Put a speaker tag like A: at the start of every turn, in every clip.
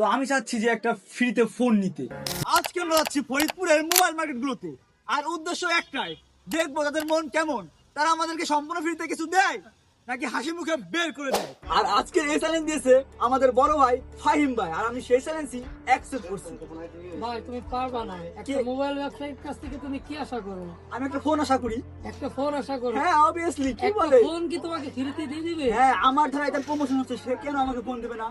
A: তো আমি চাচ্ছি যে একটা ফ্রিতে ফোন নিতে। আজকে আমরা যাচ্ছি ফরিদপুরের মোবাইল মার্কেটগুলোতে আর উদ্দেশ্য একটাই দেখব তাদের মন কেমন। তারা আমাদেরকে সম্পূর্ণ ফ্রিতে কিছু দেয় নাকি হাসি মুখে বের করে দেয়? আর আজকের এই চ্যালেঞ্জ দিয়েছে আমাদের বড় ভাই ফাহিম ভাই আর আমি সেই চ্যালেঞ্জই অ্যাকসেপ্ট করছি।
B: ভাই তুমি পারবা না। একটা মোবাইল ব্যবসায়ীর কাছ থেকে তুমি কি আশা করো?
A: আমি একটা ফোন আশা করি।
B: একটা ফোন আশা করো?
A: হ্যাঁ অবভিয়াসলি কি বলে?
B: ফোন কি তোমাকে ফ্রিতে দিয়ে দিবে?
A: হ্যাঁ আমার ধারা এটা প্রমোশন হচ্ছে সে কেন আমাকে ফোন দেবে না?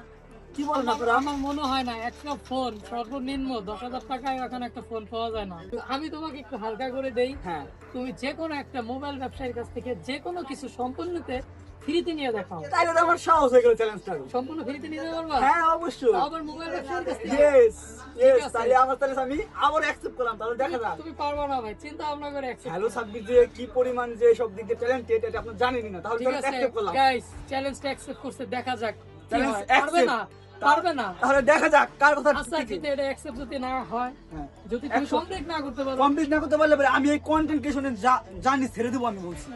A: কি বলেন আপনারা?
B: আমার মনে হয় না একটা ফোন সর্বনিম্ন দশ হাজার টাকায় এখন একটা ফোন পাওয়া যায় না। আমি তোমাকে একটু হালকা করে দেই।
A: হ্যাঁ।
B: তুমি যে কোনো একটা মোবাইল ব্যবসায়ীর কাছ থেকে যে কোনো কিছু সম্পূর্ণতে ফ্রিতে নিয়ে দেখাও
A: তাইলে তো আমার সাহস হয়ে গেল চ্যালেঞ্জটা
B: সম্পূর্ণ ফ্রিতে নিয়ে
A: হ্যাঁ অবশ্যই।
B: আবার মোবাইল কাছ
A: ইয়েস ইয়েস তাহলে আমার তাহলে আমি আবার অ্যাকসেপ্ট করলাম তাহলে দেখা যাক।
B: তুমি পারবা না ভাই চিন্তা ভাবনা করে accept
A: হ্যালো সাব্বির যে কি পরিমাণ যে সব দিক দিয়ে ট্যালেন্টেড এটা আপনি জানেনই না তাহলে অ্যাকসেপ্ট করলাম।
B: গাইস চ্যালেঞ্জটা অ্যাকসেপ্ট করতে দেখা যাক। পারবে না পারবে না।
A: তাহলে দেখা যাক কার কথা
B: আচ্ছা কিন্তু এটা অ্যাকসেপ্ট যদি না হয়
A: হ্যাঁ।
B: যদি তুমি কমপ্লিট না করতে পারো
A: কমপ্লিট না করতে পারলে আমি এই কন্টেন্ট ক্রিয়েশনে জানি ছেড়ে দেবো আমি বলছি।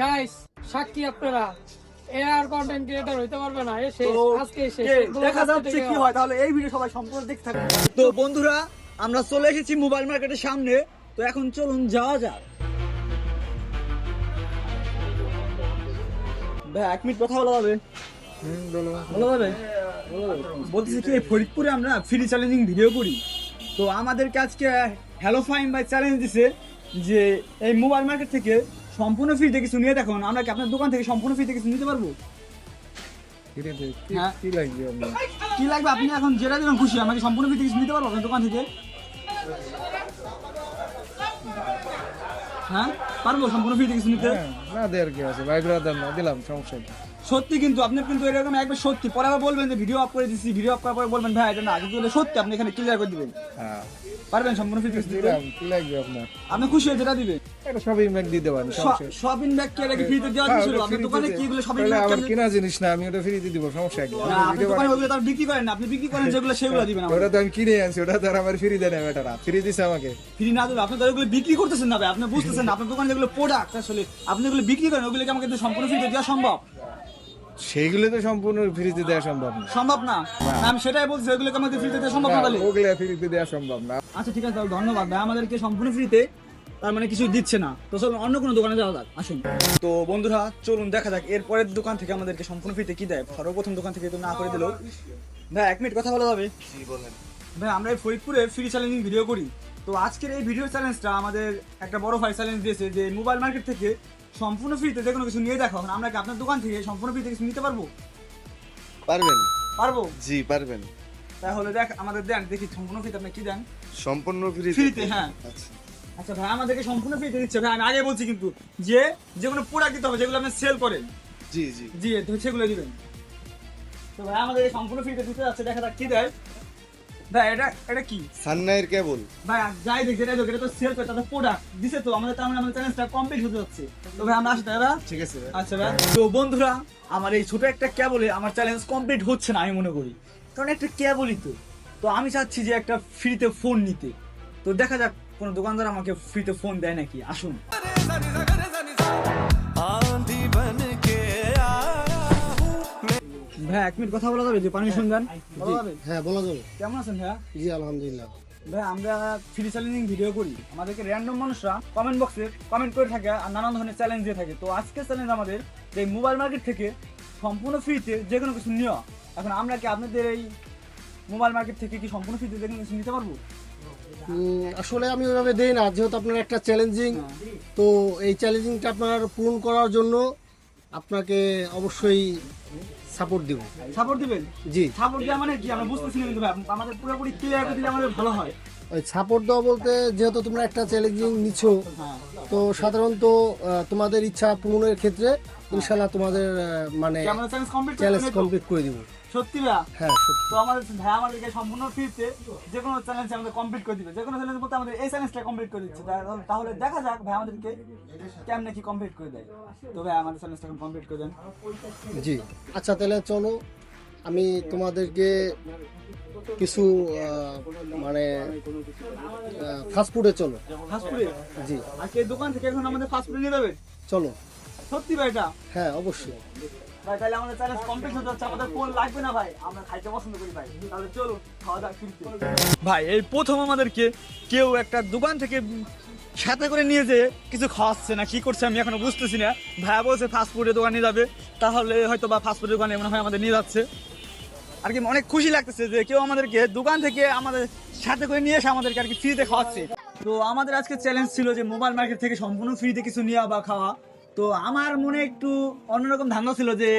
B: গাইস সাক্ষী আপনারা। এ কন্টেন্ট ক্রিয়েটর হইতে পারবে না এ
A: তো
B: আজকে শেষ।
A: দেখা যাচ্ছে কি হয় তাহলে এই ভিডিও সবাই সম্পূর্ণ দেখতে থাকবে তো বন্ধুরা আমরা চলে এসেছি মোবাইল মার্কেটের সামনে। তো এখন চলুন যাওয়া যাক। ভাই এক মিনিট কথা বলা যাবে বলতেছি কি ফরিদপুরে আমরা ফ্রি চ্যালেঞ্জিং ভিডিও করি। তো আমাদেরকে আজকে হ্যালো ফাইন বাই চ্যালেঞ্জ দিছে যে এই মোবাইল মার্কেট থেকে সম্পূর্ণ ফ্রিতে কিছু নিয়ে দেখুন আমরা কি আপনার দোকান থেকে সম্পূর্ণ ফ্রিতে কিছু নিতে পারব? হ্যাঁ।
C: কি লাগবে
A: কি লাগবে? আপনি এখন যেটা দিবেন খুশি। আমাকে সম্পূর্ণ ফ্রিতে কিছু নিতে পারব আপনার দোকান থেকে? হ্যাঁ? পারব সম্পূর্ণ ফ্রিতে কিছু নিতে?
C: হ্যাঁ, না দেওয়ার কি আছে? দেন না দিলাম সমস্যা
A: সত্যি কিন্তু আপনি কিন্তু এরকম একবার সত্যি। পরে আবার বলবেন যে ভিডিও অফ করে দিচ্ছি ভিডিও অফ করার পরে বলবেন ভাই এটা না কিন্তু সত্যি আপনি এখানে ক্লিয়ার করে দিবেন।
C: হ্যাঁ।
A: পারবেন সম্পূর্ণ দিতে?
C: কি লাগবে আপনার।
A: আপনি খুশি হয়ে যেটা দিবেন?
C: এটা?
A: শপিং ব্যাগ কে ফ্রিতে দেওয়া
C: হ্যাঁ,
A: ছিল আপনার
C: free
A: দোকানে কি শপিং ব্যাগ
C: আমার কেনা জিনিস না আমি ওটা ফ্রিতে দিব সমস্যা কি?
A: না আপনি দোকানে ওগুলো বিক্রি করেন না আপনি বিক্রি করেন যেগুলো সেগুলো দিবেন
C: ওটা তো আমি কিনে আনছি ওটা তো আর আমার ফ্রি দেয় না বেটারা ফ্রি দিছে আমাকে।
A: ফ্রি না দিলে আপনি তো ওগুলো বিক্রি করতেছেন না ভাই আপনি বুঝতেছেন না আপনার দোকানে যেগুলো প্রোডাক্ট আসলে আপনি যেগুলো বিক্রি করেন ওগুলো কি আমাকে তো সম্পূর্ণ ফ্রিতে দেওয়া সম্ভব?
C: সেইগুলো তো সম্পূর্ণ ফ্রিতে দেওয়া সম্ভব না।
A: সম্ভব না? আমি সেটাই বলছি ওগুলো কি আমাকে ফ্রিতে দেওয়া সম্ভব না
C: ওগুলো ফ্রিতে দেওয়া সম্ভব না।
A: আচ্ছা ঠিক আছে তাহলে ধন্যবাদ। ভাই আমাদেরকে সম্পূর্ণ ফ্রিতে তার মানে কিছু দিচ্ছে না। তো চলুন অন্য কোনো দোকানে যাওয়া যাক আসুন। তো বন্ধুরা চলুন দেখা যাক এর পরের দোকান থেকে আমাদেরকে সম্পূর্ণ ফ্রিতে কি দেয়? সর্বপ্রথম দোকান থেকে তো না করে দিল ভাই এক মিনিট কথা বলা যাবে? ভাই আমরা এই ফরিদপুরে ফ্রি চ্যালেঞ্জিং ভিডিও করি। তো আজকের এই ভিডিও চ্যালেঞ্জটা আমাদের একটা বড় ভাই চ্যালেঞ্জ দিয়েছে যে মোবাইল মার্কেট থেকে সম্পূর্ণ ফ্রিতে যে কোনো কিছু নিয়ে দেখো। আমরা কি আপনার দোকান থেকে সম্পূর্ণ ফ্রিতে কিছু নিতে পারব?
D: পারবেন।
A: পারব?
D: জি পারবেন।
A: তাহলে দেখ আমাদের দেন দেখি সম্পূর্ণ ফ্রিতে আপনি কি দেন?
D: সম্পূর্ণ ফ্রি
A: ফ্রিতে হ্যাঁ।
D: আচ্ছা।
A: আচ্ছা ভাই আমাদেরকে সম্পূর্ণ ফ্রিতে দিচ্ছে। ভাই আমি আগে বলছি কিন্তু যে যে কোনো প্রোডাক্ট দিতে হবে যেগুলো আপনি সেল করেন।
D: জি জি।
A: জি সেগুলো দিবেন। তো ভাই আমাদেরকে সম্পূর্ণ ফ্রিতে দিতে যাচ্ছে। দেখা যাক কি দেয়। ভাই এটা এটা কি?
D: সাননাইর কেবল।
A: ভাই যাই দেখ যেটা দেখ এটা তো সেল করে তাদের প্রোডাক্ট দিছে তো আমাদের তার মানে আমাদের চ্যালেঞ্জটা কমপ্লিট হতে যাচ্ছে। তো ভাই আমরা আসি তাই না
D: ঠিক আছে
A: আচ্ছা ভাই। তো বন্ধুরা আমার এই ছোট একটা ক্যাবলে আমার চ্যালেঞ্জ কমপ্লিট হচ্ছে না আমি মনে করি। কারণ একটা ক্যাবলই তো। তো আমি চাচ্ছি যে একটা ফ্রিতে ফোন নিতে। তো দেখা যাক কোনো দোকানদার আমাকে ফ্রিতে ফোন দেয় নাকি? আসুন। ভাই এক মিনিট কথা বলা যাবে? যে পারমিশন দেন। বলা যাবে?
E: হ্যাঁ বলা যাবে।
A: কেমন আছেন ভাইয়া?
E: জি আলহামদুলিল্লাহ।
A: ভাই আমরা ফ্রি চ্যালেঞ্জিং ভিডিও করি। আমাদেরকে র্যান্ডম মানুষরা কমেন্ট বক্সে কমেন্ট করে থাকে আর নানান ধরনের চ্যালেঞ্জ দিয়ে থাকে। তো আজকের চ্যালেঞ্জ আমাদের যে মোবাইল মার্কেট থেকে সম্পূর্ণ ফ্রিতে যে কোনো কিছু নেওয়া। এখন আমরা কি আপনাদের এই মোবাইল মার্কেট থেকে কি সম্পূর্ণ ফ্রিতে যে কোনো কিছু নিতে পারব?
E: আসলে আমি ওইভাবে দেই না। যেহেতু আপনার একটা চ্যালেঞ্জিং তো এই চ্যালেঞ্জিংটা আপনার পূরণ করার জন্য আপনাকে অবশ্যই সাপোর্ট দিব।
A: সাপোর্ট দিবেন?
E: জি।
A: সাপোর্ট দেওয়া মানে কি? আমরা বুঝতেছি না কিন্তু ভাই আমাদের পুরোপুরি ক্লিয়ার করে দিলে আমাদের ভালো হয়।
E: ওই সাপোর্ট দেওয়া বলতে যেহেতু তোমরা একটা চ্যালেঞ্জিং নিচ্ছ
A: হ্যাঁ।
E: তো সাধারণত তোমাদের ইচ্ছা পূরণের ক্ষেত্রে ইনশাল্লাহ তোমাদের মানে
A: চ্যালেঞ্জ কমপ্লিট
E: করে দিব।
A: সত্যি ভাই?
E: হ্যাঁ
A: তো আমাদের ভাই আমাদেরকে সম্পূর্ণ ফ্রিতে যে কোনো চ্যালেঞ্জ আমাদের কমপ্লিট করে দিবে। যে কোনো চ্যালেঞ্জ বলতে আমাদের এই চ্যালেঞ্জটা কমপ্লিট করে দিচ্ছে। তাহলে- তাহলে দেখা যাক ভাই আমাদেরকে কেমনে কি কমপ্লিট করে দেয়। তো ভাই আমাদের চ্যালেঞ্জটা কমপ্লিট করে দেন।
E: জি। আচ্ছা তাহলে চলো আমি তোমাদেরকে কিছু মানে ফাস্টফুডে চলো।
A: ফাস্টফুডে
E: জি।
A: আজকে দোকান থেকে এখন আমাদের ফাস্টফুডে নিয়ে যাবে?
E: চলো।
A: সত্যি ভাই এটা?
E: হ্যাঁ অবশ্যই।
A: ভাই তাহলে আমাদের চ্যালেঞ্জ কমপ্লিট হতে হচ্ছে। আমাদের ফোন লাগবে না ভাই। আমরা খাইতে পছন্দ করি ভাই। তাহলে চলুন খাওয়া দাওয়া ফিরতে ভাই এই প্রথম আমাদেরকে কেউ একটা দোকান থেকে সাথে করে নিয়ে যে কিছু খাওয়াচ্ছে না। কি করছে আমি এখনও বুঝতেছি না। ভাইয়া বলছে ফাস্ট ফুডের দোকানে যাবে। তাহলে হয়তো বা ফাস্টফুডের দোকানে মনে হয় আমাদের নিয়ে যাচ্ছে। আর কি অনেক খুশি লাগতেছে যে কেউ আমাদেরকে দোকান থেকে আমাদের সাথে করে নিয়ে এসে আমাদেরকে আর কি ফ্রিতে খাওয়াচ্ছে। তো আমাদের আজকে চ্যালেঞ্জ ছিল যে মোবাইল মার্কেট থেকে সম্পূর্ণ ফ্রিতে কিছু নেওয়া বা খাওয়া। তো আমার মনে একটু অন্যরকম ধারণা ছিল যে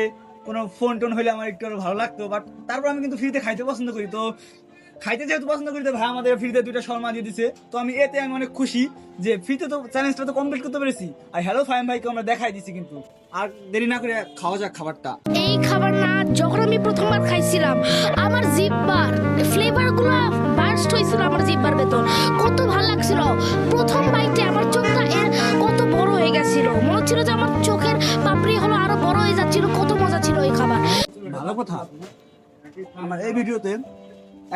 A: কোনো ফোন টোন হলে আমার একটু ভালো লাগতো বাট তারপর আমি কিন্তু ফ্রিতে খাইতে পছন্দ করি। তো খাইতে যেহেতু পছন্দ করি, তো ভাই আমাদের ফ্রিতে দুইটা শর্মা দিয়ে দিছে। তো আমি এতে আমি অনেক খুশি যে ফ্রিতে তো চ্যালেঞ্জটা তো কমপ্লিট করতে পেরেছি। আর হ্যালো ফাইম ভাইকে আমরা দেখাই দিছি কিন্তু। আর দেরি না করে খাওয়া যাক খাবারটা।
F: এই খাবার যখন আমি প্রথমবার খাইছিলাম, আমার জিব্বার ফ্লেভারগুলো বার্স্ট হয়েছিল আমার জিব্বার ভেতর। কত ভালো লাগছিল। প্রথম বাইটে আমার চোখটা এর কত বড় হয়ে গেছিল। মনে হচ্ছিল যে আমার চোখের পাপড়ি হলো আরও বড় হয়ে যাচ্ছিল, কত মজা ছিল এই খাবার।
A: ভালো কথা। আমার এই ভিডিওতে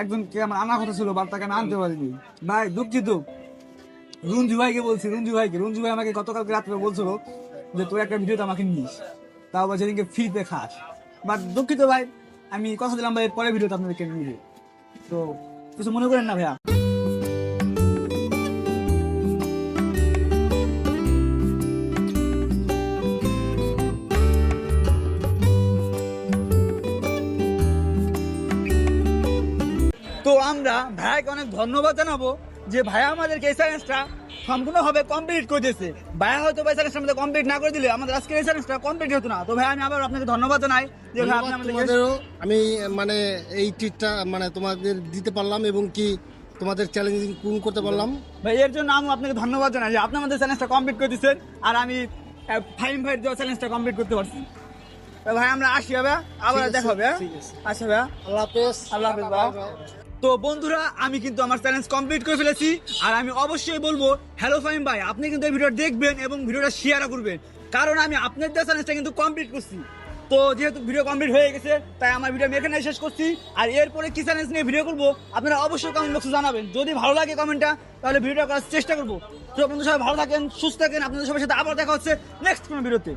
A: একজনকে আমার আনার কথা ছিল, বাট তাকে আনতে পারিনি। ভাই, দুঃখিত। রঞ্জু ভাইকে বলছি, রঞ্জু ভাইকে। রঞ্জু ভাই আমাকে গতকালকে রাত্রে বলছিল যে, তুই একটা ভিডিওতে আমাকে নিস। তাও আবার যেদিনকে ফ্রিতে খাস। বাট দুঃখিত ভাই, আমি কথা দিলাম ভাই, পরের ভিডিওতে আপনাদেরকে নিবে তো কিছু মনে করেন না ভাইয়া? তো আমরা ভাইকে অনেক ধন্যবাদ জানাব। যে ভাইয়া আমাদেরকে এই চ্যালেঞ্জটা সম্পূর্ণভাবে কমপ্লিট করে দিয়েছে ভাইয়া হয়তো ভাই চ্যালেঞ্জটা আমাদের কমপ্লিট না করে দিলে আমাদের আজকে এই চ্যালেঞ্জটা কমপ্লিট হতো না। তো ভাই আমি আবার আপনাকে ধন্যবাদ জানাই যে ভাই আপনি
E: আমি মানে এই ট্রিটটা মানে তোমাদের দিতে পারলাম এবং কি তোমাদের চ্যালেঞ্জিং পূরণ করতে পারলাম।
A: ভাই এর জন্য আমি আপনাকে ধন্যবাদ জানাই যে আপনি আমাদের চ্যালেঞ্জটা কমপ্লিট করে দিচ্ছেন আর আমি ফাইন ভাইয়ের দেওয়া চ্যালেঞ্জটা কমপ্লিট করতে পারছি। তো ভাই আমরা আসি হবে আবার দেখা হবে হ্যাঁ? আচ্ছা ভাইয়া।
E: আল্লাহ হাফেজ।
A: আল্লাহ হাফেজ ভাই। তো বন্ধুরা, আমি কিন্তু আমার চ্যালেঞ্জ কমপ্লিট করে ফেলেছি। আর আমি অবশ্যই বলব হ্যালো ফাইম ভাই, আপনি কিন্তু এই ভিডিওটা দেখবেন এবং ভিডিওটা শেয়ারও করবেন। কারণ আমি আপনার দেওয়া চ্যালেঞ্জটা কিন্তু কমপ্লিট করছি। তো যেহেতু ভিডিও কমপ্লিট হয়ে গেছে, তাই আমার ভিডিও আমি এখানে শেষ করছি। আর এরপরে কি চ্যালেঞ্জ নিয়ে ভিডিও করব, আপনারা অবশ্যই কমেন্ট বক্সে জানাবেন। যদি ভালো লাগে কমেন্টটা তাহলে ভিডিওটা করার চেষ্টা করব। তো বন্ধু সবাই ভালো থাকেন, সুস্থ থাকেন। আপনাদের সবার সাথে আবার দেখা হচ্ছে নেক্সট কোনো ভিডিওতে